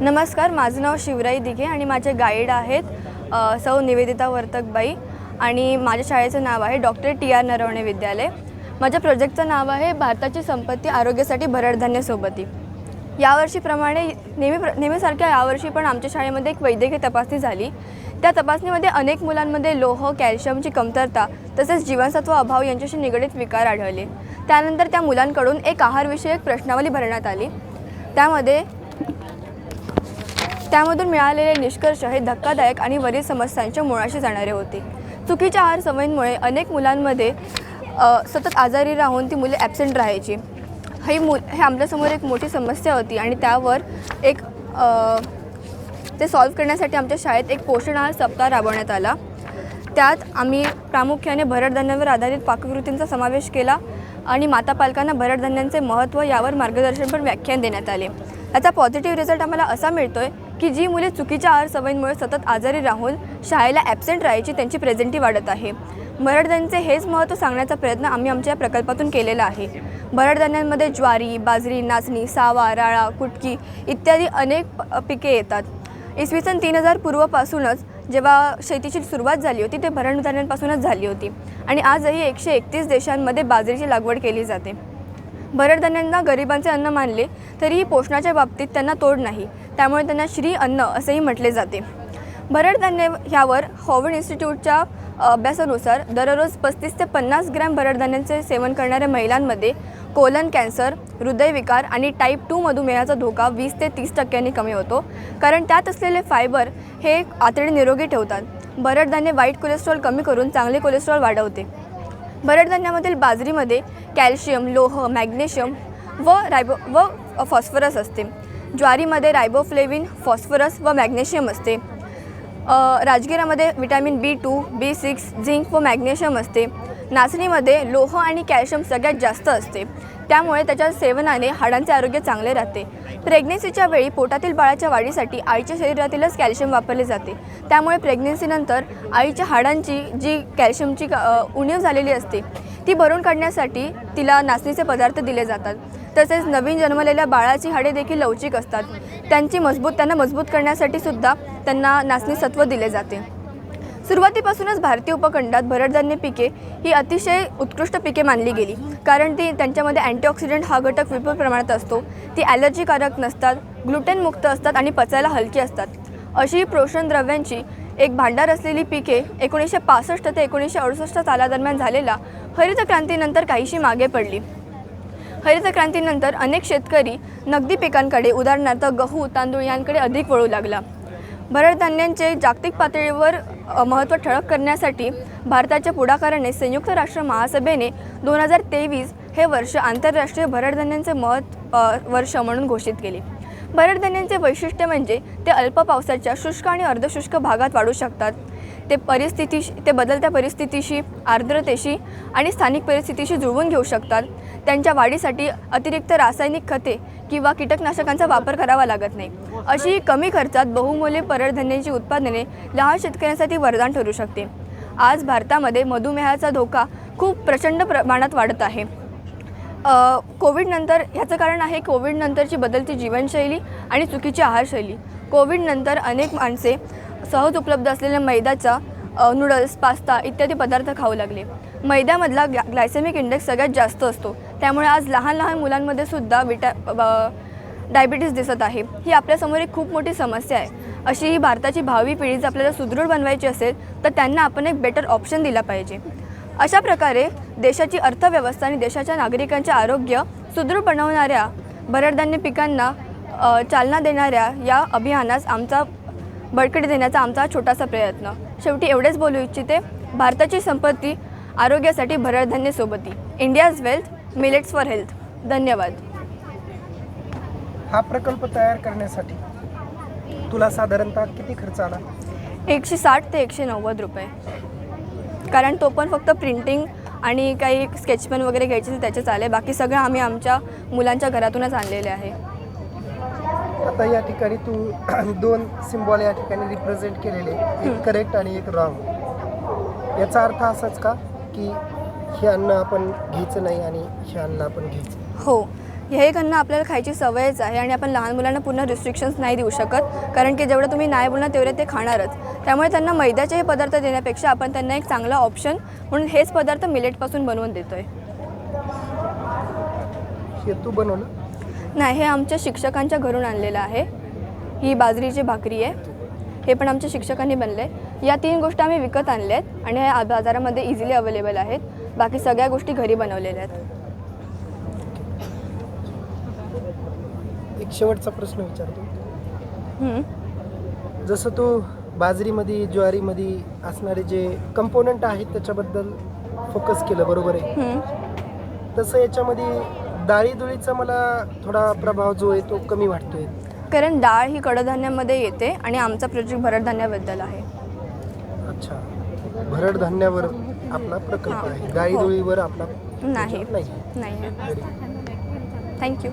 नमस्कार माझं नाव शिवराई दिघे आणि माझे गाईड आहेत सौ निवेदिता वर्तकबाई आणि माझ्या शाळेचं नाव आहे डॉक्टर टी आर नरवणे विद्यालय. माझ्या प्रोजेक्टचं नाव आहे भारताची संपत्ती आरोग्यासाठी भरडधान्य सोबती. यावर्षीप्रमाणे नेहमी नेहमीसारख्या यावर्षी पण आमच्या शाळेमध्ये एक वैद्यकीय तपासणी झाली. त्या तपासणीमध्ये अनेक मुलांमध्ये लोह कॅल्शियमची कमतरता तसेच जीवनसत्व अभाव यांच्याशी निगडीत विकार आढळले. त्यानंतर त्या मुलांकडून एक आहारविषयक प्रश्नावली भरण्यात आली. त्यामध्ये त्यामधून मिळालेले निष्कर्ष हे धक्कादायक आणि वरील समस्यांच्या मुळाशी जाणारे होते. चुकीच्या आहार सवयींमुळे अनेक मुलांमध्ये सतत आजारी राहून ती मुले ॲबसेंट राहायची. हे मु हे आमच्यासमोर एक मोठी समस्या होती आणि त्यावर एक ते सॉल्व्ह करण्यासाठी आमच्या शाळेत एक पोषण आहार सप्ताह राबवण्यात आला. त्यात आम्ही प्रामुख्याने भरडधान्यावर आधारित पाककृतींचा समावेश केला आणि माता पालकांना भरडधान्यांचे महत्त्व यावर मार्गदर्शन पण व्याख्यान देण्यात आले. याचा पॉझिटिव्ह रिझल्ट आम्हाला असा मिळतो आहे की जी मुले चुकीच्या आहार सवयींमुळे सतत आजारी राहून शाळेला ॲबसेंट राहायची त्यांची प्रेझेंटी वाढत आहे. भरडधान्यांचे हेच महत्त्व सांगण्याचा प्रयत्न आम्ही आमच्या या प्रकल्पातून केलेला आहे. भरडधान्यांमध्ये ज्वारी बाजरी नाचणी सावा राळा कुटकी इत्यादी अनेक पिके येतात. इसवी सन तीन हजार पूर्वपासूनच जेव्हा शेतीची सुरुवात झाली होती ते भरडधान्यांपासूनच झाली होती आणि आजही एकशे एकतीस देशांमध्ये बाजरीची लागवड केली जाते. भरडधान्यांना गरिबांचे अन्न मानले तरीही पोषणाच्या बाबतीत त्यांना तोड नाही. त्यामुळे त्यांना श्री अन्न असेही म्हटले जाते. भरडधान्य ह्यावर हॉवर्ड इन्स्टिट्यूटच्या अभ्यासानुसार दररोज पस्तीस ते पन्नास ग्रॅम भरडधान्यांचे सेवन करणाऱ्या महिलांमध्ये कोलन कॅन्सर हृदयविकार आणि टाईप टू मधुमेहाचा धोका वीस ते तीस टक्क्यांनी कमी होतो. कारण त्यात असलेले फायबर हे आतडे निरोगी ठेवतात. भरडधान्य वाईट कोलेस्ट्रॉल कमी करून चांगले कोलेस्ट्रॉल वाढवते. भरडधान्यामधील बाजरीमध्ये कॅल्शियम लोह मॅग्नेशियम व रायबो व फॉस्फरस असते. ज्वारीमध्ये रायबोफ्लेविन फॉस्फरस व मॅग्नेशियम असते. राजगिरामध्ये vitamin B two B six zinc व मॅग्नेशियम असते. नाचणीमध्ये लोह आणि कॅल्शियम सगळ्यात जास्त असते. त्यामुळे त्याच्या सेवनाने हाडांचे आरोग्य चांगले राहते. प्रेग्नेन्सीच्या वेळी पोटातील बाळाच्या वाढीसाठी आईच्या शरीरातीलच कॅल्शियम वापरले जाते. त्यामुळे प्रेग्नेन्सीनंतर आईच्या हाडांची जी कॅल्शियमची उणीव झालेली असते ती भरून काढण्यासाठी तिला नाचणीचे पदार्थ दिले जातात. तसेच नवीन जन्मलेल्या बाळाची हाडे देखील लवचिक असतात. त्यांची मजबूत त्यांना मजबूत करण्यासाठी सुद्धा त्यांना नाचणी सत्व दिले जाते. सुरुवातीपासूनच भारतीय उपखंडात भरडधान्य पिके ही अतिशय उत्कृष्ट पिके मानली गेली. कारण ती त्यांच्यामध्ये अँटीऑक्सिडंट हा घटक विपुल प्रमाणात असतो. ती ॲलर्जीकारक नसतात ग्लुटेन मुक्त असतात आणि पचायला हलकी असतात. अशी पोषण द्रव्यांची एक भांडार असलेली पिके एकोणीसशे पासष्ट ते एकोणीसशे अडुसष्ट सालादरम्यान झालेला हरित क्रांतीनंतर काहीशी मागे पडली. हरित क्रांतीनंतर अनेक शेतकरी नगदी पिकांकडे उदाहरणार्थ गहू तांदूळ यांकडे अधिक वळू लागला. भरडधान्यांचे जागतिक पातळीवर महत्त्व ठळक करण्यासाठी भारताच्या पुढाकाराने संयुक्त राष्ट्र महासभेने दोन हजार तेवीस हे वर्ष आंतरराष्ट्रीय भरडधान्यांचे महत् वर्ष म्हणून घोषित केले. भरडधान्यांचे वैशिष्ट्य म्हणजे ते अल्प पावसाच्या शुष्क आणि अर्धशुष्क भागात वाढू शकतात. ते परिस्थितीशी ते बदलत्या परिस्थितीशी आर्द्रतेशी आणि स्थानिक परिस्थितीशी जुळवून घेऊ शकतात. त्यांच्या वाढीसाठी अतिरिक्त रासायनिक खते किंवा कीटकनाशकांचा वापर करावा लागत नाही. अशी कमी खर्चात बहुमूल्य परडधान्यांची उत्पादने लहान शेतकऱ्यांसाठी वरदान ठरू शकते. आज भारतामध्ये मधुमेहाचा धोका खूप प्रचंड प्रमाणात वाढत आहे. कोविडनंतर ह्याचं कारण आहे कोविडनंतरची बदलती जीवनशैली आणि चुकीची आहारशैली. कोविडनंतर अनेक माणसे सहज उपलब्ध असलेल्या मैद्याचा नूडल्स पास्ता इत्यादी पदार्थ खाऊ लागले. मैद्यामधला ग्ला ग्लायसेमिक इंडेक्स सगळ्यात जास्त असतो. त्यामुळे आज लहान लहान मुलांमध्ये सुद्धा विटा ब- डायबिटीस दिसत आहे. ही आपल्यासमोर एक खूप मोठी समस्या आहे. अशी ही भारताची भावी पिढी जर आपल्याला सुदृढ बनवायची असेल तर त्यांना आपण एक बेटर ऑप्शन दिला पाहिजे. अशा प्रकारे देशाची अर्थव्यवस्था आणि देशाच्या नागरिकांचे आरोग्य सुदृढ बनवणाऱ्या भरडधान्य पिकांना चालना देणाऱ्या या अभियानास आमचा बळकटी देण्याचा आमचा छोटासा प्रयत्न. शेवटी एवढेच बोलू इच्छिते भारताची संपत्ती आरोग्यासाठी भरडधान्य सोबती. India's wealth millets for health धन्यवाद. हा प्रकल्प तयार करण्यासाठी तुला साधारणतः किती खर्च आला? एकशे साठ ते एकशे नव्वद रुपये. कारण तो पण फक्त प्रिंटिंग आणि काही स्केच पेन वगैरे घ्यायचे असेल त्याचेच आले बाकी सगळं आम्ही आमच्या मुलांच्या घरातूनच आणलेले आहे. आता या ठिकाणी तू दोन सिम्बॉल या ठिकाणी रिप्रेझेंट केलेले एक करेक्ट आणि एक रॉंग याचा अर्थ असाच का? की हे अन्न आपण घ्यायचं नाही आणि हे अन्न आपण घ्यायचं. हो. हे एक अन्न आपल्याला खायची सवयच आहे आणि आपण लहान मुलांना पूर्ण रिस्ट्रिक्शन्स नाही देऊ शकत. कारण की जेवढं तुम्ही नाही बोलणार तेवढे ते खाणारच. त्यामुळे त्यांना मैद्याचे हे पदार्थ देण्यापेक्षा आपण त्यांना एक चांगला ऑप्शन म्हणून हेच पदार्थ मिलेटपासून बनवून देतो आहे हे तू बनवलं? नाही हे आमच्या शिक्षकांच्या घरून आणलेलं आहे. ही बाजरीची भाकरी आहे. हे पण आमच्या शिक्षकांनी बनले या तीन गोष्टी आम्ही विकत आणल्या आहेत आणि हे आ- बाजारामध्ये इझिली अवेलेबल आहेत. बाकी सगळ्या गोष्टी घरी बनवलेल्या आहेत. एक शेवटचा प्रश्न विचारतो. जसं तू बाजरीमध्ये ज्वारीमध्ये असणारे जे कंपोनंट आहेत त्याच्याबद्दल फोकस केलं बरोबर आहे. तसं याच्यामध्ये डाळी दुळीचा मला थोडा प्रभाव जो आहे तो कमी वाटतोय. कारण डाळ ही कडधान्यामध्ये येते आणि आमचा प्रोजेक्ट भरडधान्याबद्दल आहे. अच्छा. भरड धान्यावर आपला प्रकल्प. आहे. हो. दुळीवर आपला नाही. नाही. थँक्यू